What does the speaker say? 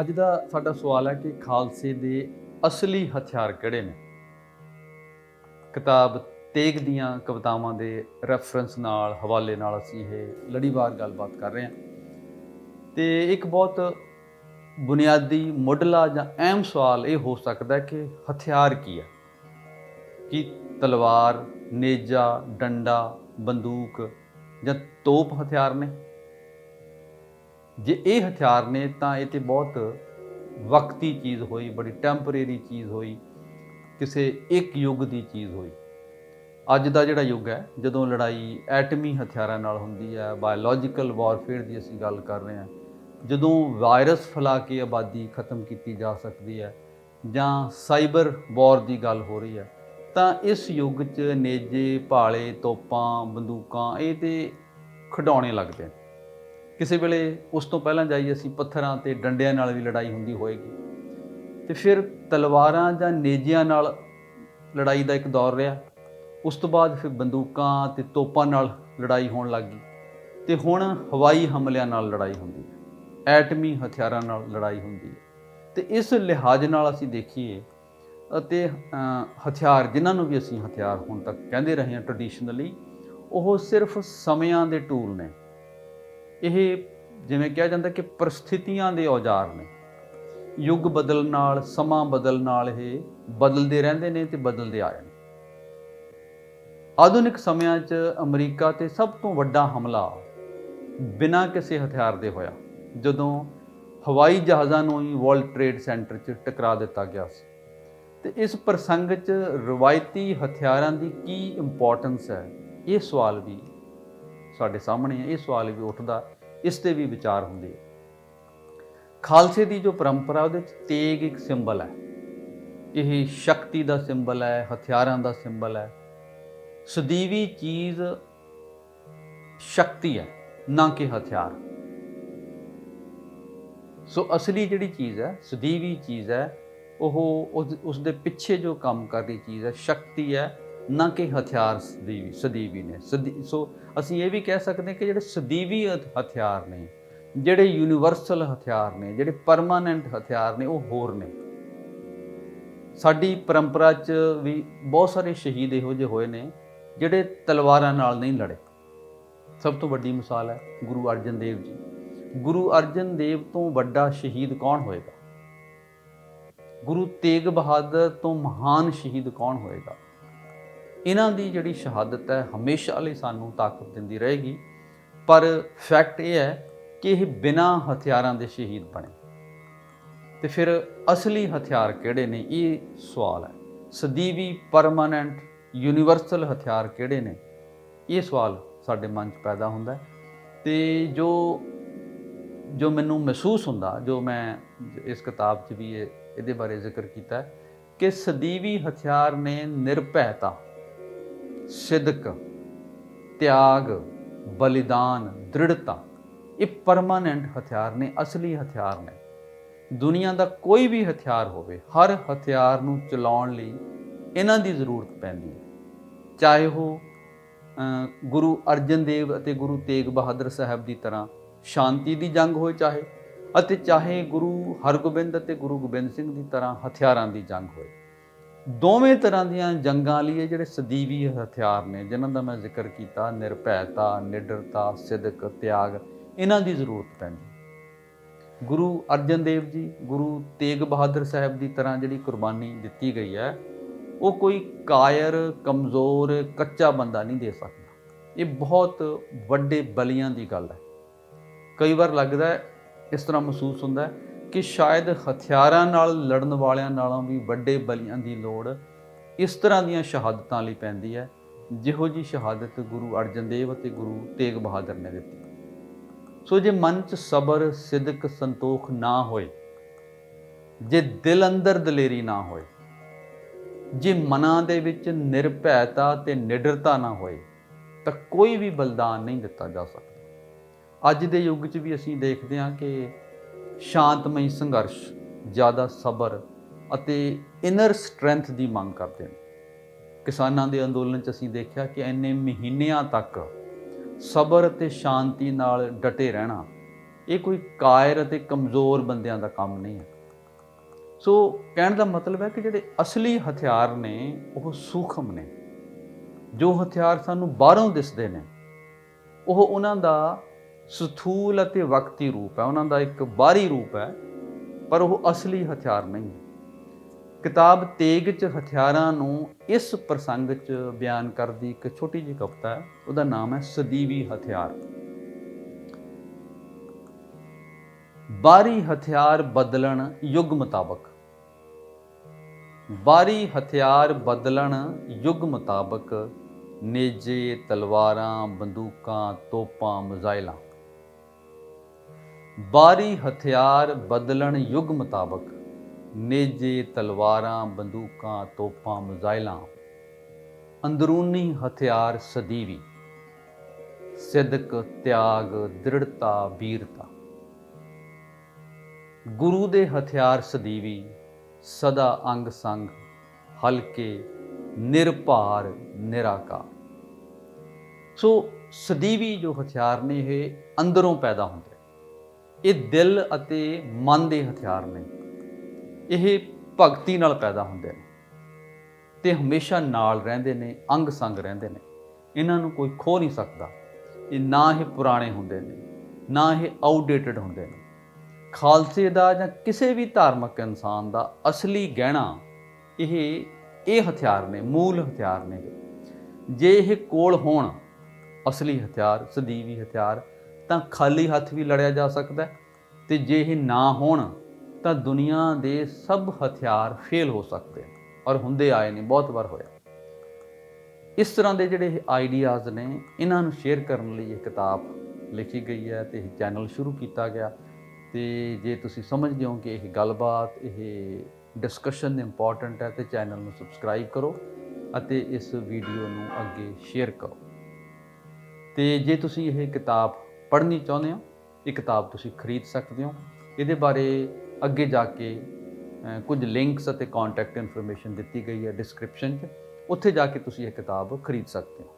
ਅੱਜ ਦਾ ਸਾਡਾ ਸਵਾਲ ਹੈ ਕਿ ਖਾਲਸੇ ਦੇ ਅਸਲੀ ਹਥਿਆਰ ਕਿਹੜੇ ਨੇ? ਕਿਤਾਬ ਤੇਗ ਦੀਆਂ ਕਵਿਤਾਵਾਂ ਦੇ ਰੈਫਰੈਂਸ ਨਾਲ, ਹਵਾਲੇ ਨਾਲ ਅਸੀਂ ਇਹ ਲੜੀਵਾਰ ਗੱਲਬਾਤ ਕਰ ਰਹੇ ਹਾਂ। ਤੇ ਇੱਕ ਬਹੁਤ ਬੁਨਿਆਦੀ, ਮੁੱਢਲਾ ਜਾਂ ਅਹਿਮ ਸਵਾਲ ਇਹ ਹੋ ਸਕਦਾ ਹੈ ਕਿ ਹਥਿਆਰ ਕੀ ਹੈ? ਕੀ ਤਲਵਾਰ, ਨੇਜਾ, ਡੰਡਾ, ਬੰਦੂਕ ਜਾਂ ਤੋਪ ਹਥਿਆਰ ਨੇ? ਜੇ ਇਹ ਹਥਿਆਰ ਨੇ ਤਾਂ ਇਹ ਤੇ ਬਹੁਤ ਵਕਤੀ ਚੀਜ਼ ਹੋਈ, ਬੜੀ ਟੈਂਪਰੇਰੀ ਚੀਜ਼ ਹੋਈ, ਕਿਸੇ ਇੱਕ ਯੁੱਗ ਦੀ ਚੀਜ਼ ਹੋਈ। ਅੱਜ ਦਾ ਜਿਹੜਾ ਯੁੱਗ ਹੈ, ਜਦੋਂ ਲੜਾਈ ਐਟਮੀ ਹਥਿਆਰਾਂ ਨਾਲ ਹੁੰਦੀ ਹੈ ਬਾਇਓਲੋਜੀਕਲ ਵਾਰਫੇਅਰ ਦੀ ਅਸੀਂ ਗੱਲ ਕਰ ਰਹੇ ਹਾਂ, ਜਦੋਂ ਵਾਇਰਸ ਫੈਲਾ ਕੇ ਆਬਾਦੀ ਖਤਮ ਕੀਤੀ ਜਾ ਸਕਦੀ ਹੈ ਜਾਂ ਸਾਈਬਰ ਵਾਰ ਦੀ ਗੱਲ ਹੋ ਰਹੀ ਹੈ, ਤਾਂ ਇਸ ਯੁੱਗ 'ਚ ਨੇਜੇ, ਭਾਲੇ, ਤੋਪਾਂ, ਬੰਦੂਕਾਂ ਇਹ ਤੇ ਖਿਡੌਣੇ ਲੱਗਦੇ ਨੇ। ਕਿਸੇ ਵੇਲੇ ਉਸ ਤੋਂ ਪਹਿਲਾਂ ਜਾਈ ਅਸੀਂ ਪੱਥਰਾਂ ਤੇ ਡੰਡਿਆਂ ਨਾਲ ਵੀ ਲੜਾਈ ਹੁੰਦੀ ਹੋਏਗੀ। ਤੇ ਫਿਰ ਤਲਵਾਰਾਂ ਜਾਂ ਨੇਜਿਆਂ ਨਾਲ ਲੜਾਈ ਦਾ ਇੱਕ ਦੌਰ ਰਿਹਾ। ਉਸ ਤੋਂ ਬਾਅਦ ਫਿਰ ਬੰਦੂਕਾਂ ਤੇ ਤੋਪਾਂ ਨਾਲ ਲੜਾਈ ਹੋਣ ਲੱਗੀ ਤੇ ਹੁਣ ਹਵਾਈ ਹਮਲਿਆਂ ਨਾਲ ਲੜਾਈ ਹੁੰਦੀ ਹੈ। ਐਟਮੀ ਹਥਿਆਰਾਂ ਨਾਲ ਲੜਾਈ ਹੁੰਦੀ ਹੈ। ਤੇ ਇਸ ਲਿਹਾਜ਼ ਨਾਲ ਅਸੀਂ ਦੇਖੀਏ ਅਤੇ ਹਥਿਆਰ ਜਿਨ੍ਹਾਂ ਨੂੰ ਵੀ ਅਸੀਂ ਹਥਿਆਰ ਹੁਣ ਤੱਕ ਕਹਿੰਦੇ ਰਹੇ ਹਾਂ ਟ੍ਰੈਡੀਸ਼ਨਲੀ ਉਹ ਸਿਰਫ ਸਮਿਆਂ ਦੇ ਟੂਲ ਨੇ। ਇਹ ਜਿਵੇਂ ਕਿਹਾ ਜਾਂਦਾ ਕਿ ਪਰਿਸਥਿਤੀਆਂ ਦੇ ਔਜ਼ਾਰ ਨੇ। ਯੁੱਗ ਬਦਲਣ ਨਾਲ, ਸਮਾਂ ਬਦਲਣ ਨਾਲ ਇਹ ਬਦਲਦੇ ਰਹਿੰਦੇ ਨੇ ਤੇ ਬਦਲਦੇ ਆ ਰਹੇ ਨੇ। ਆਧੁਨਿਕ ਸਮਿਆਂ 'ਚ ਅਮਰੀਕਾ ਤੇ ਸਭ ਤੋਂ ਵੱਡਾ ਹਮਲਾ ਬਿਨਾਂ ਕਿਸੇ ਹਥਿਆਰ ਦੇ ਹੋਇਆ, ਜਦੋਂ ਹਵਾਈ ਜਹਾਜ਼ਾਂ ਨੂੰ ਹੀ ਵਰਲਡ ਟ੍ਰੇਡ ਸੈਂਟਰ 'ਚ ਟਕਰਾ ਦਿੱਤਾ ਗਿਆ ਸੀ। ਤੇ ਇਸ ਪ੍ਰਸੰਗ 'ਚ ਰਵਾਇਤੀ ਹਥਿਆਰਾਂ ਦੀ ਕੀ ਇੰਪੋਰਟੈਂਸ ਹੈ, ਇਹ ਸਵਾਲ ਵੀ ਸਾਡੇ ਸਾਹਮਣੇ ਹੈ, ਇਹ ਸਵਾਲ ਵੀ ਉੱਠਦਾ, ਇਸ ਤੇ ਵੀ ਵਿਚਾਰ ਹੁੰਦੇ ਖਾਲਸੇ ਦੀ ਜੋ ਪਰੰਪਰਾ, ਉਹਦੇ ਵਿੱਚ ਤੇਗ ਇੱਕ ਸਿੰਬਲ ਹੈ। ਇਹ ਸ਼ਕਤੀ ਦਾ ਸਿੰਬਲ ਹੈ, ਹਥਿਆਰਾਂ ਦਾ ਸਿੰਬਲ ਹੈ। ਸਦੀਵੀ ਚੀਜ਼ ਸ਼ਕਤੀ ਹੈ, ਨਾ ਕਿ ਹਥਿਆਰ। ਸੋ ਅਸਲੀ ਜਿਹੜੀ ਚੀਜ਼ ਹੈ, ਸਦੀਵੀ ਚੀਜ਼ ਹੈ, ਉਹ ਉਸ- ਦੇ ਪਿੱਛੇ ਜੋ ਕੰਮ ਕਰਦੀ ਚੀਜ਼ ਹੈ, ਸ਼ਕਤੀ ਹੈ ਨਾ ਕਿ ਹਥਿਆਰ ਸਦੀਵੀ ਸਦੀਵੀ ਨੇ। ਸਦੀ- ਸੋ ਅਸੀਂ ਇਹ ਵੀ ਕਹਿ ਸਕਦੇ ਹਾਂ ਕਿ ਜਿਹੜੇ ਸਦੀਵੀ ਹਥਿਆਰ ਨੇ, ਜਿਹੜੇ ਯੂਨੀਵਰਸਲ ਹਥਿਆਰ ਨੇ, ਜਿਹੜੇ ਪਰਮਾਨੈਂਟ ਹਥਿਆਰ ਨੇ, ਉਹ ਹੋਰ ਨੇ। ਸਾਡੀ ਪਰੰਪਰਾ 'ਚ ਵੀ ਬਹੁਤ ਸਾਰੇ ਸ਼ਹੀਦ ਇਹੋ ਜਿਹੇ ਹੋਏ ਨੇ, ਜਿਹੜੇ ਤਲਵਾਰਾਂ ਨਾਲ ਨਹੀਂ ਲੜੇ। ਸਭ ਤੋਂ ਵੱਡੀ ਮਿਸਾਲ ਹੈ ਗੁਰੂ ਅਰਜਨ ਦੇਵ ਜੀ। ਗੁਰੂ ਅਰਜਨ ਦੇਵ ਤੋਂ ਵੱਡਾ ਸ਼ਹੀਦ ਕੌਣ ਹੋਏਗਾ? ਗੁਰੂ ਤੇਗ ਬਹਾਦਰ ਤੋਂ ਮਹਾਨ ਸ਼ਹੀਦ ਕੌਣ ਹੋਏਗਾ? ਇਹਨਾਂ ਦੀ ਜਿਹੜੀ ਸ਼ਹਾਦਤ ਹੈ ਹਮੇਸ਼ਾ ਲਈ ਸਾਨੂੰ ਤਾਕਤ ਦਿੰਦੀ ਰਹੇਗੀ। ਪਰ ਫੈਕਟ ਇਹ ਹੈ ਕਿ ਇਹ ਬਿਨਾਂ ਹਥਿਆਰਾਂ ਦੇ ਸ਼ਹੀਦ ਬਣੇ। ਤੇ ਫਿਰ ਅਸਲੀ ਹਥਿਆਰ ਕਿਹੜੇ ਨੇ? ਇਹ ਸਵਾਲ ਹੈ। ਸਦੀਵੀ ਪਰਮਾਨੈਂਟ ਯੂਨੀਵਰਸਲ ਹਥਿਆਰ ਕਿਹੜੇ ਨੇ? ਇਹ ਸਵਾਲ ਸਾਡੇ ਮਨ 'ਚ ਪੈਦਾ ਹੁੰਦਾ ਹੈ। ਤੇ ਜੋ ਜੋ ਮੈਨੂੰ ਮਹਿਸੂਸ ਹੁੰਦਾ, ਜੋ ਮੈਂ ਇਸ ਕਿਤਾਬ 'ਚ ਵੀ ਇਹਦੇ ਬਾਰੇ ਜ਼ਿਕਰ ਕੀਤਾ ਕਿ ਸਦੀਵੀ ਹਥਿਆਰ ਨੇ ਨਿਰਭੈਤਾ ਸਿਦਕ, ਤਿਆਗ, ਬਲੀਦਾਨ, ਦ੍ਰਿੜਤਾ, ਇਹ ਪਰਮਾਨੈਂਟ ਹਥਿਆਰ ਨੇ, ਅਸਲੀ ਹਥਿਆਰ ਨੇ। ਦੁਨੀਆ ਦਾ ਕੋਈ ਵੀ ਹਥਿਆਰ ਹੋਵੇ, ਹਰ ਹਥਿਆਰ ਨੂੰ ਚਲਾਉਣ ਲਈ ਇਹਨਾਂ ਦੀ ਜ਼ਰੂਰਤ ਪੈਂਦੀ ਹੈ। ਚਾਹੇ ਉਹ ਗੁਰੂ ਅਰਜਨ ਦੇਵ ਅਤੇ ਗੁਰੂ ਤੇਗ ਬਹਾਦਰ ਸਾਹਿਬ ਦੀ ਤਰ੍ਹਾਂ ਸ਼ਾਂਤੀ ਦੀ ਜੰਗ ਹੋਏ ਚਾਹੇ, ਅਤੇ ਚਾਹੇ ਗੁਰੂ ਹਰਗੋਬਿੰਦ ਅਤੇ ਗੁਰੂ ਗੋਬਿੰਦ ਸਿੰਘ ਦੀ ਤਰ੍ਹਾਂ ਹਥਿਆਰਾਂ ਦੀ ਜੰਗ ਹੋਏ। ਦੋਵੇਂ ਤਰ੍ਹਾਂ ਦੀਆਂ ਜੰਗਾਂ ਲਈ ਇਹ ਜਿਹੜੇ ਸਦੀਵੀ ਹਥਿਆਰ ਨੇ, ਜਿਨ੍ਹਾਂ ਦਾ ਮੈਂ ਜ਼ਿਕਰ ਕੀਤਾ, ਨਿਰਭੈਤਾ, ਨਿਡਰਤਾ, ਸਿਦਕ, ਤਿਆਗ, ਇਹਨਾਂ ਦੀ ਜ਼ਰੂਰਤ ਪੈਂਦੀ। ਗੁਰੂ ਅਰਜਨ ਦੇਵ ਜੀ, ਗੁਰੂ ਤੇਗ ਬਹਾਦਰ ਸਾਹਿਬ ਦੀ ਤਰ੍ਹਾਂ ਜਿਹੜੀ ਕੁਰਬਾਨੀ ਦਿੱਤੀ ਗਈ ਹੈ, ਉਹ ਕੋਈ ਕਾਇਰ, ਕਮਜ਼ੋਰ, ਕੱਚਾ ਬੰਦਾ ਨਹੀਂ ਦੇ ਸਕਦਾ। ਇਹ ਬਹੁਤ ਵੱਡੇ ਬਲੀਆਂ ਦੀ ਗੱਲ ਹੈ। ਕਈ ਵਾਰ ਲੱਗਦਾ ਇਸ ਤਰ੍ਹਾਂ ਮਹਿਸੂਸ ਹੁੰਦਾ ਕਿ ਸ਼ਾਇਦ ਹਥਿਆਰਾਂ ਨਾਲ ਲੜਨ ਵਾਲਿਆਂ ਨਾਲੋਂ ਵੀ ਵੱਡੇ ਬਲੀਆਂ ਦੀ ਲੋੜ ਇਸ ਤਰ੍ਹਾਂ ਦੀਆਂ ਸ਼ਹਾਦਤਾਂ ਲਈ ਪੈਂਦੀ ਹੈ, ਜਿਹੋ ਜੀ ਸ਼ਹਾਦਤ ਗੁਰੂ ਅਰਜਨ ਦੇਵ ਅਤੇ ਗੁਰੂ ਤੇਗ ਬਹਾਦਰ ਨੇ ਦਿੱਤੀ। ਸੋ ਜੇ ਮਨ 'ਚ ਸਬਰ, ਸਿਦਕ, ਸੰਤੋਖ ਨਾ ਹੋਏ, ਜੇ ਦਿਲ ਅੰਦਰ ਦਲੇਰੀ ਨਾ ਹੋਏ, ਜੇ ਮਨਾਂ ਦੇ ਵਿੱਚ ਨਿਰਭੈਤਾ ਤੇ ਨਿਡਰਤਾ ਨਾ ਹੋਏ, ਤਾਂ ਕੋਈ ਵੀ ਬਲਿਦਾਨ ਨਹੀਂ ਦਿੱਤਾ ਜਾ ਸਕਦਾ। ਅੱਜ ਦੇ ਯੁੱਗ 'ਚ ਵੀ ਅਸੀਂ ਦੇਖਦੇ ਹਾਂ ਕਿ ਸ਼ਾਂਤਮਈ ਸੰਘਰਸ਼, ਜ਼ਿਆਦਾ ਸਬਰ ਅਤੇ ਇਨਰ ਸਟਰੈਂਥ ਦੀ ਮੰਗ ਕਰਦੇ ਨੇ। ਕਿਸਾਨਾਂ ਦੇ ਅੰਦੋਲਨ 'ਚ ਅਸੀਂ ਦੇਖਿਆ ਕਿ ਇੰਨੇ ਮਹੀਨਿਆਂ ਤੱਕ ਸਬਰ ਅਤੇ ਸ਼ਾਂਤੀ ਨਾਲ ਡਟੇ ਰਹਿਣਾ, ਇਹ ਕੋਈ ਕਾਇਰ ਅਤੇ ਕਮਜ਼ੋਰ ਬੰਦਿਆਂ ਦਾ ਕੰਮ ਨਹੀਂ ਹੈ। ਸੋ ਕਹਿਣ ਦਾ ਮਤਲਬ ਹੈ ਕਿ ਜਿਹੜੇ ਅਸਲੀ ਹਥਿਆਰ ਨੇ, ਉਹ ਸੂਖਮ ਨੇ। ਜੋ ਹਥਿਆਰ ਸਾਨੂੰ ਬਾਹਰੋਂ ਦਿਸਦੇ ਨੇ, ਉਹ ਉਹਨਾਂ ਦਾ ਸਥੂਲ ਅਤੇ ਵਕਤੀ ਰੂਪ ਹੈ, ਉਹਨਾਂ ਦਾ ਇੱਕ ਬਾਹਰੀ ਰੂਪ ਹੈ, ਪਰ ਉਹ ਅਸਲੀ ਹਥਿਆਰ ਨਹੀਂ ਹੈ। ਕਿਤਾਬ ਤੇਗ ਚ ਹਥਿਆਰਾਂ ਨੂੰ ਇਸ ਪ੍ਰਸੰਗ ਚ ਬਿਆਨ ਕਰਦੀ ਇੱਕ ਛੋਟੀ ਜਿਹੀ ਕਵਿਤਾ ਹੈ, ਉਹਦਾ ਨਾਮ ਹੈ ਸਦੀਵੀ ਹਥਿਆਰ। ਬਾਹਰੀ ਹਥਿਆਰ ਬਦਲਣ ਯੁੱਗ ਮੁਤਾਬਕ। ਬਾਹਰੀ ਹਥਿਆਰ ਬਦਲਣ ਯੁੱਗ ਮੁਤਾਬਕ ਨੇਜੇ, ਤਲਵਾਰਾਂ, ਬੰਦੂਕਾਂ, ਤੋਪਾਂ, ਮਜ਼ਾਇਲਾਂ। ਬਾਹਰੀ ਹਥਿਆਰ ਬਦਲਣ ਯੁੱਗ ਮੁਤਾਬਕ ਨੇਜੇ ਤਲਵਾਰਾਂ, ਬੰਦੂਕਾਂ, ਤੋਪਾਂ, ਮਜ਼ਾਇਲਾਂ, ਅੰਦਰੂਨੀ ਹਥਿਆਰ ਸਦੀਵੀ, ਸਿਦਕ, ਤਿਆਗ, ਦ੍ਰਿੜਤਾ, ਵੀਰਤਾ। ਗੁਰੂ ਦੇ ਹਥਿਆਰ ਸਦੀਵੀ ਸਦਾ ਅੰਗ ਸੰਗ ਹਲਕੇ, ਨਿਰਭਾਰ, ਨਿਰਾਕਾਰ। ਸੋ ਸਦੀਵੀ ਜੋ ਹਥਿਆਰ ਨੇ, ਇਹ ਅੰਦਰੋਂ ਪੈਦਾ ਹੁੰਦੇ ਇਹ ਦਿਲ ਅਤੇ ਮਨ ਦੇ ਹਥਿਆਰ ਨੇ। ਇਹ ਭਗਤੀ ਨਾਲ ਪੈਦਾ ਹੁੰਦੇ ਨੇ ਤੇ ਹਮੇਸ਼ਾ ਨਾਲ ਰਹਿੰਦੇ ਨੇ ਅੰਗ ਸੰਗ ਰਹਿੰਦੇ ਨੇ। ਇਹਨਾਂ ਨੂੰ ਕੋਈ ਖੋ ਨਹੀਂ ਸਕਦਾ। ਇਹ ਨਾ ਇਹ ਪੁਰਾਣੇ ਹੁੰਦੇ ਨੇ, ਨਾ ਇਹ ਆਊਟਡੇਟਡ ਹੁੰਦੇ ਨੇ। ਖਾਲਸੇ ਦਾ ਜਾਂ ਕਿਸੇ ਵੀ ਧਾਰਮਿਕ ਇਨਸਾਨ ਦਾ ਅਸਲੀ ਗਹਿਣਾ ਇਹ ਇਹ ਹਥਿਆਰ ਨੇ, ਮੂਲ ਹਥਿਆਰ ਨੇ। ਜੇ ਇਹ ਕੋਲ ਹੋਣ, ਅਸਲੀ ਹਥਿਆਰ, ਸਦੀਵੀ ਹਥਿਆਰ ਤਾਂ ਖਾਲੀ ਹੱਥ ਵੀ ਲੜਿਆ ਜਾ ਸਕਦਾ ਹੈ ਤੇ ਜੇ ਇਹ ਨਾ ਹੋਣ ਤਾਂ ਦੁਨੀਆ ਦੇ ਸਭ ਹਥਿਆਰ ਫੇਲ ਹੋ ਸਕਦੇ ਨੇ ਔਰ ਹੁੰਦੇ ਆਏ ਨੇ, ਬਹੁਤ ਵਾਰ ਹੋਇਆ। ਇਸ ਤਰ੍ਹਾਂ ਦੇ ਜਿਹੜੇ ਆਈਡੀਆਜ਼ ਨੇ, ਇਹਨਾਂ ਨੂੰ ਸ਼ੇਅਰ ਕਰਨ ਲਈ ਇਹ ਕਿਤਾਬ ਲਿਖੀ ਗਈ ਹੈ ਤੇ ਇਹ ਚੈਨਲ ਸ਼ੁਰੂ ਕੀਤਾ ਗਿਆ। ਤੇ ਜੇ ਤੁਸੀਂ ਸਮਝਦੇ ਹੋ ਕਿ ਇਹ ਗੱਲਬਾਤ, ਇਹ ਡਿਸਕਸ਼ਨ ਇੰਪੋਰਟੈਂਟ ਹੈ ਤੇ ਚੈਨਲ ਨੂੰ ਸਬਸਕ੍ਰਾਈਬ ਕਰੋ ਅਤੇ ਇਸ ਵੀਡੀਓ ਨੂੰ ਅੱਗੇ ਸ਼ੇਅਰ ਕਰੋ। ਤੇ ਜੇ ਤੁਸੀਂ ਇਹ ਕਿਤਾਬ ਪੜ੍ਹਨੀ ਚਾਹੁੰਦੇ ਹੋ? ਇਹ ਕਿਤਾਬ ਤੁਸੀਂ ਖਰੀਦ ਸਕਦੇ ਹੋ। ਇਹਦੇ ਬਾਰੇ ਅੱਗੇ ਜਾ ਕੇ ਕੁਝ ਲਿੰਕਸ ਅਤੇ ਕੰਟੈਕਟ ਇਨਫੋਰਮੇਸ਼ਨ ਦਿੱਤੀ ਗਈ ਹੈ ਡਿਸਕ੍ਰਿਪਸ਼ਨ 'ਚ। ਉੱਥੇ ਜਾ ਕੇ ਤੁਸੀਂ ਇਹ ਕਿਤਾਬ ਖਰੀਦ ਸਕਦੇ ਹੋ।